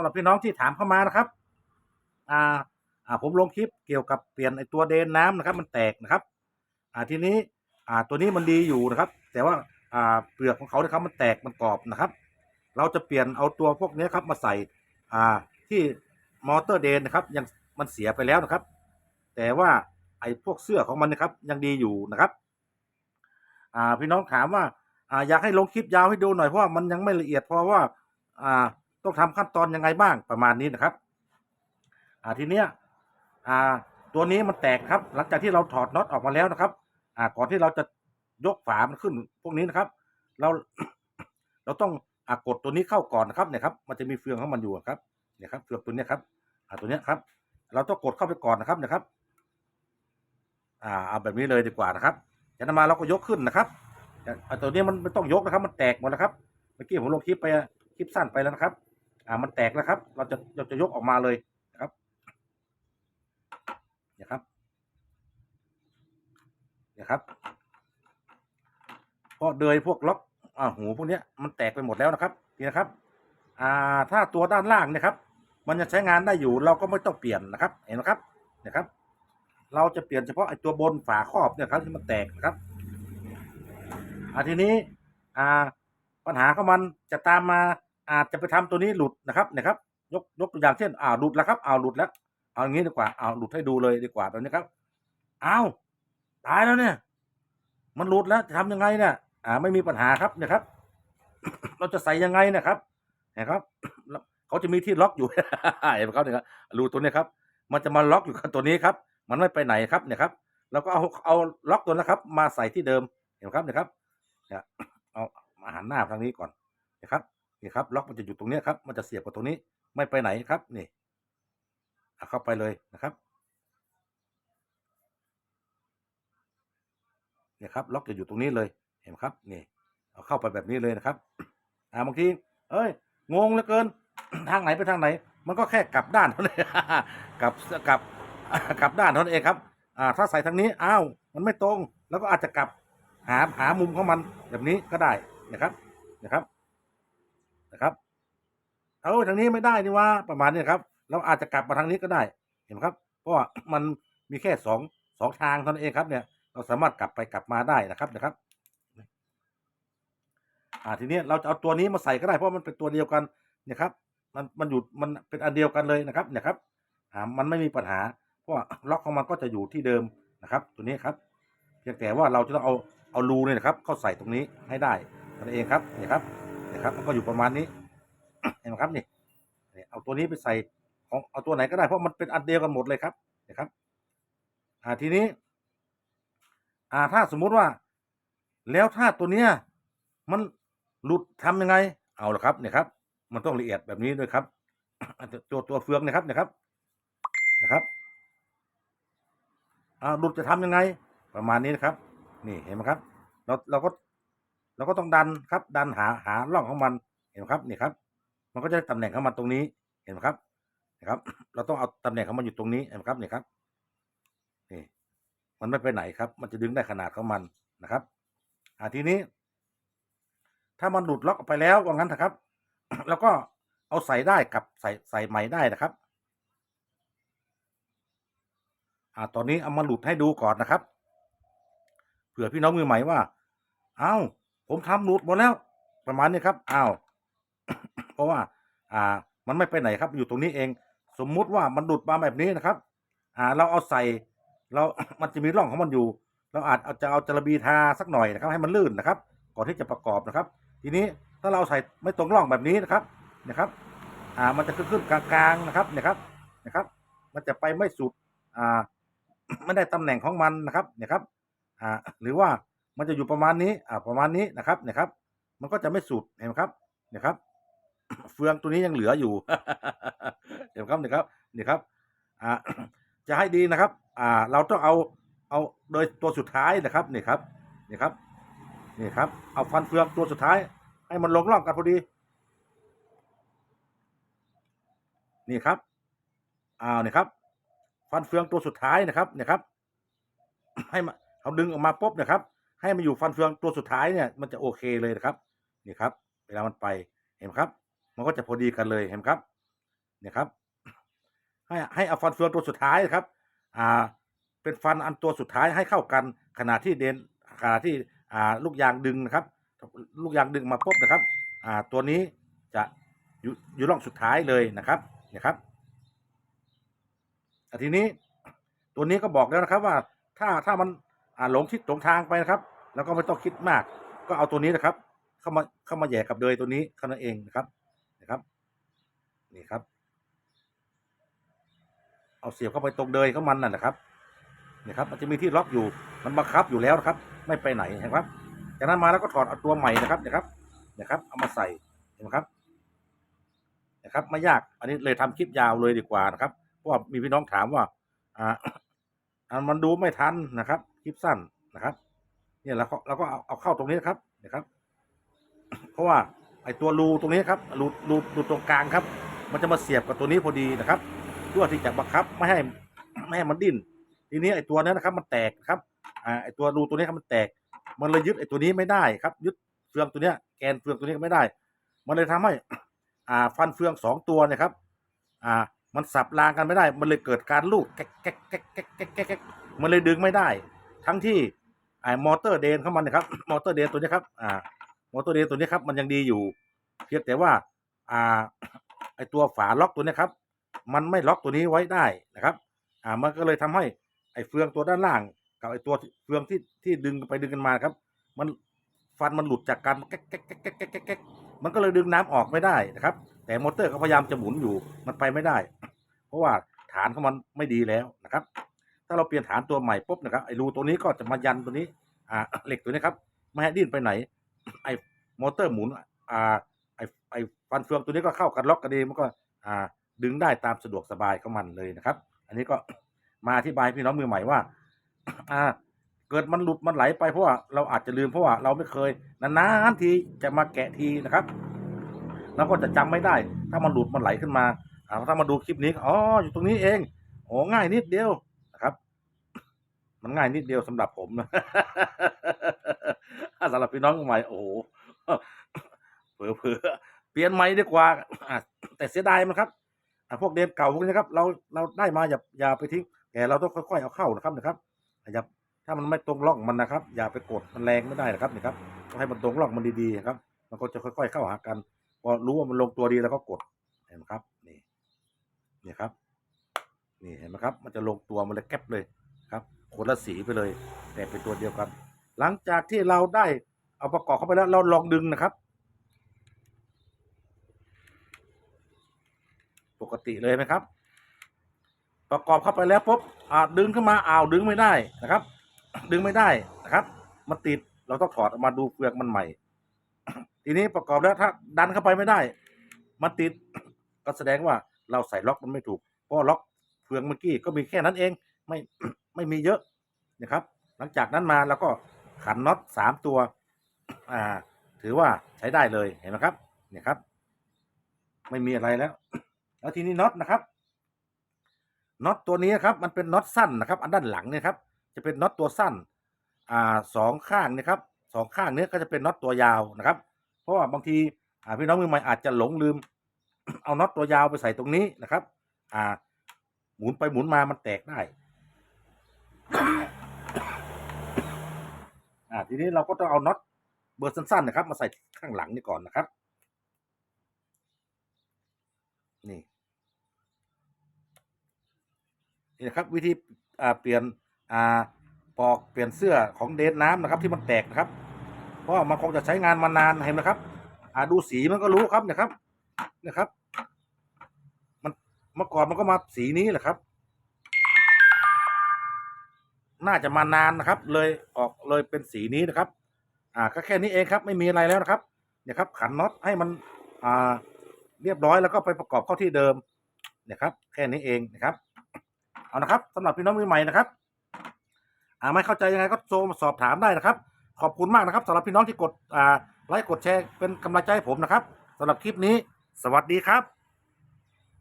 ำหรับพี่น้องที่ถามเข้ามานะครับ อ่า อ่า ผมลงคลิปเกี่ยวกับเปลี่ยนไอตัวเดนน้ำนะครับ มันแตกนะครับ อ่าทีนี้ อ่า ตัวนี้มันดีอยู่นะครับ แต่ว่า อ่า เปลือกของเขานะครับมันแตกมันกรอบนะครับ เราจะเปลี่ยนเอาตัวพวกนี้ครับมาใส่ อ่า ที่มอเตอร์เดนนะครับ ยังมันเสียไปแล้วนะครับ แต่ว่าไอ้พวกเสื้อของมันนะครับ ยังดีอยู่นะครับ อ่า พี่น้องถามว่า อ่า อยากให้ลงคลิปยาวให้ดูหน่อยเพราะว่ามันยังไม่ละเอียดเพราะว่า อ่า ต้องทำขั้นตอนยังไงบ้างประมาณนี้นะครับ อ่าทีเนี้ยอ่าตัวนี้มันแตกครับ หลังจากที่เราถอดน็อตออกมาแล้วนะครับ อ่าก่อนที่เราจะยกฝามันขึ้นพวกนี้นะครับ เราเราต้องอ่ากดตัวนี้เข้าก่อนนะครับเนี่ยครับ มันจะมีเฟืองของมันอยู่ครับเนี่ยครับเฟืองตัวเนี้ยครับอ่าตัวเนี้ยครับ เราต้องกดเข้าไปก่อนนะครับนะครับ อ่าเอาแบบนี้เลยดีกว่านะครับจากนั้นมาเราก็ยกขึ้นนะครับแต่อ่าตัวนี้มันไม่ต้องยกนะครับ มันแตกหมดแล้วครับ เมื่อกี้ผมลงคลิปไปคลิปสั้นไปแล้วนะครับ อ่ามันแตกแล้วครับ เราจะเราจะยกออกมาเลยนะครับเนี่ยครับเนี่ยครับเพราะเดยพวกล็อกอ่าหูพวกเนี้ยมันแตกไปหมดแล้วนะครับนี่นะครับ อ่าถ้าตัวด้านล่างเนะครับ มันจะใช้งานได้อยู่เราก็ไม่ต้องเปลี่ยนนะครับ เห็นไหมครับเนะครับ เราจะเปลี่ยนเฉพาะไอ้ตัวบนฝาครอบเนี่ยครับที่มันแตกนะครับอ่าทีนี้อ่าปัญหาของมันจะตามมา อาจจะไปทำตัวนี้หลุดนะครับนะครับ ยกยกตัวอย่างเช่นอ่าหลุดแล้วครับอ้าวหลุดแล้วเอาอย่างนี้ดีกว่าเอาหลุดให้ดูเลยดีกว่าแบบนี้ครับอ้าวตายแล้วเนี่ย มันหลุดแล้วจะทำยังไงเนี่ยอ่า ไม่มีปัญหาครับเนี่ยครับ เราจะใส่ยังไงนะครับเห็นครับแล้วเขาจะมีที่ล็อกอยู่เห็นไหมครับเนี่ยครับรูตัวนี้ครับ มันจะมาล็อกอยู่กับตัวนี้ครับ มันไม่ไปไหนครับเนี่ยครับเราก็เอาเอาล็อกตัวนะครับ มาใส่ที่เดิมเห็นไหมครับเนี่ยครับเนี่ยเอามาหันหน้าทางนี้ก่อนนะครับ นี่ครับ ล็อกมันจะอยู่ตรงนี้ครับ มันจะเสียบกับตรงนี้ ไม่ไปไหนครับ นี่เอาเข้าไปเลยนะครับเนี่ยครับ ล็อกจะอยู่ตรงนี้เลย เห็นไหมครับ นี่ เอาเข้าไปแบบนี้เลยนะครับ อ่าบางที เอ้ย งงเหลือเกิน ทางไหนไปทางไหน มันก็แค่กลับด้านเท่านั้นกลับกลับกลับด้านเท่านั้นเองครับ อ่า ถ้าใส่ทางนี้ อ้าว มันไม่ตรง แล้วก็อาจจะกลับ หา หามุมของมันแบบนี้ก็ได้นะครับ นะครับ นะครับ เอาทางนี้ไม่ได้นี่ว่าประมาณนี้ครับ เราอาจจะกลับมาทางนี้ก็ได้ เห็นไหมครับ เพราะว่ามันมีแค่สองสองทางเท่านั้นเองครับเนี่ย เราสามารถกลับไปกลับมาได้นะครับนะครับ อ่าทีนี้เราจะเอาตัวนี้มาใส่ก็ได้เพราะมันเป็นตัวเดียวกันเนี่ยครับ มันมันอยู่มันเป็นอันเดียวกันเลยนะครับ เนี่ยครับอ่ามันไม่มีปัญหา เพราะล็อกของมันก็จะอยู่ที่เดิมนะครับ ตัวนี้ครับ เพียงแต่ว่าเราจะต้องเอาเอารูเนี่ยนะครับ เข้าใส่ตรงนี้ให้ได้นั่นเองครับเนี่ยครับ นี่ยครับ มันก็อยู่ประมาณนี้ เห็นไหมครับนี่เอาตัวนี้ไปใส่ของเอาตัวไหนก็ได้เพราะมันเป็นอันเดียวกันหมดเลยครับนะครับ อ่าทีนี้ อ่าถ้าสมมุติว่า แล้วถ้าตัวเนี้ย มันหลุดทำยังไง เอาละครับเนี่ยครับ มันต้องละเอียดแบบนี้ด้วยครับตัวตัวเฟืองนะครับนะครับนะครับอ่าหลุดจะทำยังไง ประมาณนี้นะครับ นี่เห็นไหมครับ เราเราก็ เราก็ต้องดันครับดันหาหาร่องของมันเห็นไหมครับนี่ครับ มันก็จะได้ตำแหน่งของมันตรงนี้เห็นไหมครับนะครับ เราต้องเอาตำแหน่งของมันอยู่ตรงนี้เห็นไหมครับนี่ครับนี่มันไม่ไปไหนครับ มันจะดึงได้ขนาดของมันนะครับอ่าทีนี้ ถ้ามันหลุดล็อกออกไปแล้วว่างั้นเถอะครับ แล้วก็เอาใส่ได้กับใส่ใส่ใหม่ได้นะครับอ่าตอนนี้เอามาหลุดให้ดูก่อนนะครับ เผื่อพี่น้องมือใหม่ว่า เอ้า ผมทำหลุดหมดแล้ว ประมาณนี้ครับอ้าวเพราะว่า อ่า มันไม่ไปไหนครับ อยู่ตรงนี้เอง สมมุติว่ามันหลุดมาแบบนี้นะครับ อ่า เราเอาใส่ เรามันจะมีร่องของมันอยู่ เราอาจเอาจะเอาจระบีทาสักหน่อยนะครับ ให้มันลื่นนะครับ ก่อนที่จะประกอบนะครับ ทีนี้ถ้าเราใส่ไม่ตรงร่องแบบนี้นะครับนะครับ อ่า มันจะขึ้นขึ้นกลางๆนะครับนะครับนะครับ มันจะไปไม่สุด อ่าไม่ได้ตำแหน่งของมันนะครับเนี่ยครับ อ่า หรือว่า มันจะอยู่ประมาณนี้อ่าประมาณนี้นะครับนี่ยครับ มันก็จะไม่สุดเห็นไหมครับนี่ยครับ เฟืองตัวนี้ยังเหลืออยู่เห็นไหมครับเนี่ยครับเนี่ยครับอ่าจะให้ดีนะครับ อ่า เราต้องเอาเอาโดยตัวสุดท้ายนะครับนี่ครับนี่ครับนี่ครับ เอาฟันเฟืองตัวสุดท้าย ให้มันลงร่องกันพอดี นี่ครับอ้าวนี่ครับ ฟันเฟืองตัวสุดท้ายนะครับเนี่ยครับ ให้มาเขาดึงออกมาปุ๊บนะครับ ให้มันอยู่ฟันเฟืองตัวสุดท้ายเนี่ยมันจะโอเคเลยนะครับนี่ครับ เวลามันไปเห็นไหมครับ มันก็จะพอดีกันเลยเห็นไหมครับเนี่ยครับ ให้ให้เอาฟันเฟืองตัวสุดท้ายนะครับ อ่า เป็นฟันอันตัวสุดท้ายให้เข้ากันขณะที่เดนขณะที่อ่าลูกยางดึงนะครับ ลูกยางดึงมาปุ๊บนะครับ อ่าตัวนี้จะอยู่อยู่ร่องสุดท้ายเลยนะครับเนี่ยครับอะทีนี้ตัวนี้ก็บอกแล้วนะครับว่าถ้าถ้ามัน อ่าหลงทิศหลงทางไปนะครับ แล้วก็ไม่ต้องคิดมาก ก็เอาตัวนี้นะครับ เข้ามาเข้ามาแย่กับเดยตัวนี้เท่านั้นเองนะครับนะครับนี่ครับ เอาเสียบเข้าไปตรงเดยของมันนั่นแหละครับนี่ครับมันจะมีที่ล็อกอยู่มันบังคับอยู่แล้วนะครับ ไม่ไปไหนนไหมครับจากนั้นมาแล้วก็ถอดเอาตัวใหม่นะครับนะครับนะครับ เอามาใส่เห็นไหมครับนะครับไม่ยากอันนี้เลยทำคลิปยาวเลยดีกว่านะครับ เพราะว่ามีพี่น้องถามว่า อ่ามันดูไม่ทันนะครับ คลิปสั้นนะครับ เนี่ยเราก็เราก็เอาเอาเข้าตรงนี้นะครับนะครับ เพราะว่าไอ้ตัวรูตรงนี้ครับรูรูรูตรงกลางครับ มันจะมาเสียบกับตัวนี้พอดีนะครับเพื่อที่จะบังคับไม่ให้ไม่ให้มันดิ้นทีนี้ไอ้ตัวนั้นนะครับ มันแตกครับอ่าไอ้ตัวรูตัวนี้ครับมันแตก มันเลยยึดไอ้ตัวนี้ไม่ได้ครับ ยึดเฟืองตัวเนี้ยแกนเฟืองตัวนี้ก็ไม่ได้ มันเลยทำให้ อ่า ฟันเฟืองสองตัวนยครับ อ่า มันสับรางกันไม่ได้ มันเลยเกิดการลูดแก๊กแก๊กแก๊กแก๊กแก๊กแก๊กแก๊กมันเลยดึงไม่ได้ ทั้งที่ไอ้มอเตอร์เดนเข้ามันนะครับ มอเตอร์เดนตัวนี้ครับ อ่า มอเตอร์เดนตัวนี้ครับ มันยังดีอยู่ เพียงแต่ว่า อ่า ไอตัวฝาล็อกตัวนี้ครับ มันไม่ล็อกตัวนี้ไว้ได้นะครับ อ่า มันก็เลยทำให้ไอเฟืองตัวด้านล่าง กับไอตัวเฟืองที่ที่ดึงไปดึงกันมาครับ มันฟันมันหลุดจากกันแก๊กแก๊กแก๊กแก๊กแก๊กแก๊กมันก็เลยดึงน้ำออกไม่ได้นะครับ แต่มอเตอร์ก็พยายามจะหมุนอยู่ มันไปไม่ได้ เพราะว่าฐานของมันไม่ดีแล้วนะครับ ถ้าเราเปลี่ยนฐานตัวใหม่ปุ๊บนะครับไอ้รูตัวนี้ก็จะมายันตัวนี้ อ่าเหล็กตัวนี้ครับไม่ให้ดิ้นไปไหน ไอ้มอเตอร์หมุนอ่าไอไอฟันเฟืองตัวนี้ก็เข้ากันล็อกกันเองมันก็อ่าดึงได้ตามสะดวกสบายของมันเลยนะครับ อันนี้ก็มาอธิบายพี่น้องมือใหม่ว่า อ่า เกิดมันหลุดมันไหลไปเพราะว่าเราอาจจะลืมเพราะว่าเราไม่เคยนานๆทีจะมาแกะทีนะครับเราก็จะจำไม่ได้ ถ้ามันหลุดมันไหลขึ้นมาอ่าถ้ามาดูคลิปนี้อ๋ออยู่ตรงนี้เองโอ้ง่ายนิดเดียว มันง่ายนิดเดียวสำหรับผมนะสำหรับพี่น้องใหม่โอ้โหเผลอเผลอเปลี่ยนใหม่ดีกว่าแต่เสียดายมันครับพวกเดนเก่าพวกนี้ครับ เราเราได้มาอย่าอย่าไปทิ้งแต่เราต้องค่อยๆเอาเข้านะครับนะครับอย่าถ้ามันไม่ตรงร่องมันนะครับ อย่าไปกดมันแรงไม่ได้นะครับนี่ครับต้องให้มันตรงร่องมันดีๆครับ มันก็จะค่อย ๆ เข้าหากันพอรู้ว่ามันลงตัวดีแล้วก็กดเห็นไหมครับนี่นี่ครับ นี่เห็นไหมครับ มันจะลงตัวมันเลยแก๊บเลยครับ คนละสีไปเลย แต่เป็นตัวเดียวกัน หลังจากที่เราได้เอาประกอบเข้าไปแล้วเราลองดึงนะครับ ปกติเลยไหมครับ ประกอบเข้าไปแล้วปุ๊บอ่าดึงขึ้นมาอ้าวดึงไม่ได้นะครับ ดึงไม่ได้นะครับ มันติดเราต้องถอดออกมาดูเฟืองมันใหม่ ทีนี้ประกอบแล้วถ้าดันเข้าไปไม่ได้ มันติดก็แสดงว่าเราใส่ล็อกมันไม่ถูกเพราะล็อกเฟืองเมื่อกี้ก็มีแค่นั้นเองไม่ ไม่มีเยอะนะครับ หลังจากนั้นมาเราก็ขันน็อตสามตัว อ่า ถือว่าใช้ได้เลยเห็นไหมครับ เนี่ยครับ ไม่มีอะไรแล้ว แล้วทีนี้น็อตนะครับน็อตตัวนี้ครับมันเป็นน็อตสั้นนะครับ อันด้านหลังเนี่ยครับ จะเป็นน็อตตัวสั้น อ่าสองข้างเนะครับสองข้างเนี้ยก็จะเป็นน็อตตัวยาวนะครับ เพราะว่าบางทีอ่าพี่น้องมือใหม่อาจจะหลงลืม เอาน็อตตัวยาวไปใส่ตรงนี้นะครับ อ่า หมุนไปหมุนมามันแตกได้ อ่าทีนี้เราก็ต้องเอาน็อตเบอร์สั้นๆนะครับ มาใส่ข้างหลังนี่ก่อนนะครับ นี่นี่นะครับ วิธีอ่าเปลี่ยนอ่าปอกเปลี่ยนเสื้อของเดนน้ำนะครับ ที่มันแตกนะครับ เพราะมันคงจะใช้งานมานานเห็นไหมครับ อ่าดูสีมันก็รู้ครับนี่ยครับนี่ยครับ มันเมื่อก่อนมันก็มาสีนี้แหละครับ น่าจะมานานนะครับ เลยออกเลยเป็นสีนี้นะครับ อ่าก็แค่นี้เองครับ ไม่มีอะไรแล้วนะครับ เนี่ยครับ ขันน็อตให้มันอ่าเรียบร้อยแล้วก็ไปประกอบเข้าที่เดิมเนี่ยครับ แค่นี้เองนะครับ เอานะครับสำหรับพี่น้องมือใหม่นะครับ อ่าไม่เข้าใจยังไงก็โทรมาสอบถามได้นะครับ ขอบคุณมากนะครับสำหรับพี่น้องที่กดอ่าไลค์กดแชร์เป็นกำลังใจให้ผมนะครับสำหรับคลิปนี้ สวัสดีครับ